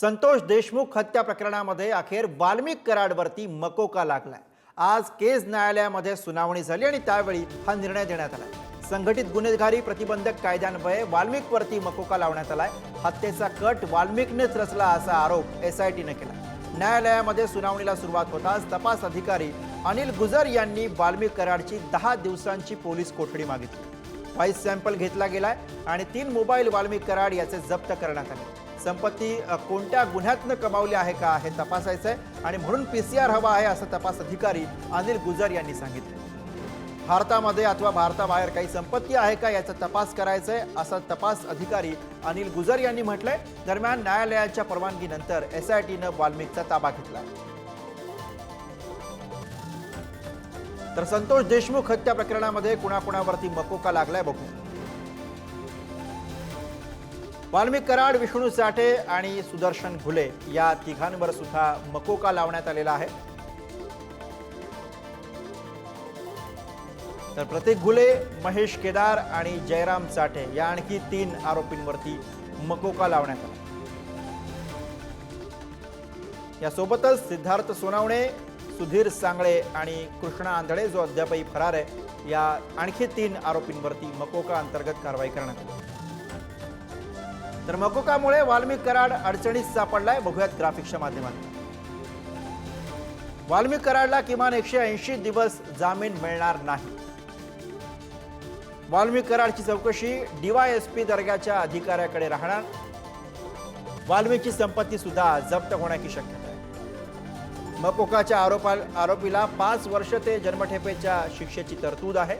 संतोष देशमुख हत्या प्रकरणामध्ये अखेर वाल्मिक कराडवरती मकोका लागलाय. आज केज न्यायालयामध्ये सुनावणी झाली आणि त्यावेळी हा निर्णय देण्यात आला. संघटित गुन्हेगारी प्रतिबंधक कायद्यान्वये वाल्मिकवरती मकोका लावण्यात आलाय. हत्येचा कट वाल्मिकनेच रचला असा आरोप एसआयटीने केला. न्यायालयामध्ये सुनावणीला सुरुवात होताच तपास अधिकारी अनिल गुजर यांनी वाल्मिक कराडची दहा दिवसांची पोलीस कोठडी मागितली. व्हॉइस सॅम्पल घेतला गेलाय आणि तीन मोबाईल वाल्मिक कराड याचे जप्त करण्यात आले. संपत्ती कोणत्या गुन्ह्यातनं कमावली आहे का हे तपासायचं आहे आणि म्हणून पी सी आर हवा आहे असं तपास अधिकारी अनिल गुजर यांनी सांगितलं. भारतामध्ये अथवा भारताबाहेर काही संपत्ती आहे का याचा तपास करायचा आहे असा तपास अधिकारी अनिल गुजर यांनी म्हटलंय. दरम्यान न्यायालयाच्या परवानगीनंतर एस आय टीनं वाल्मिकचा ताबा घेतला. तर संतोष देशमुख हत्या प्रकरणामध्ये कुणाकुणावरती मकोका लागलाय बघू. वाल्मिक कराड विष्णू साठे आणि सुदर्शन घुले या तिघांवर सुद्धा मकोका लावण्यात आलेला आहे. तर प्रतीक घुले महेश केदार आणि जयराम साठे या आणखी तीन आरोपींवरती मकोका लावण्यात आला. यासोबतच सिद्धार्थ सोनावणे सुधीर सांगळे आणि कृष्णा आंधळे जो अद्यापही फरार आहे या आणखी तीन आरोपींवरती मकोका अंतर्गत कारवाई करण्यात आली. तर मकोकामुळे वाल्मिक कराड अडचणीत सापडलाय. बघूयात ग्राफिक्सच्या माध्यमातून. वाल्मिक कराडला किमान एकशे ऐंशी दिवस जामीन मिळणार नाही. वाल्मिक कराडची चौकशी डीवायएसपी दर्ग्याच्या अधिकाऱ्याकडे राहणार. वाल्मिकची संपत्ती सुद्धा जप्त होण्याची शक्यता आहे. मकोकाच्या आरोपा आरोपीला पाच वर्ष ते जन्मठेपेच्या शिक्षेची तरतूद आहे.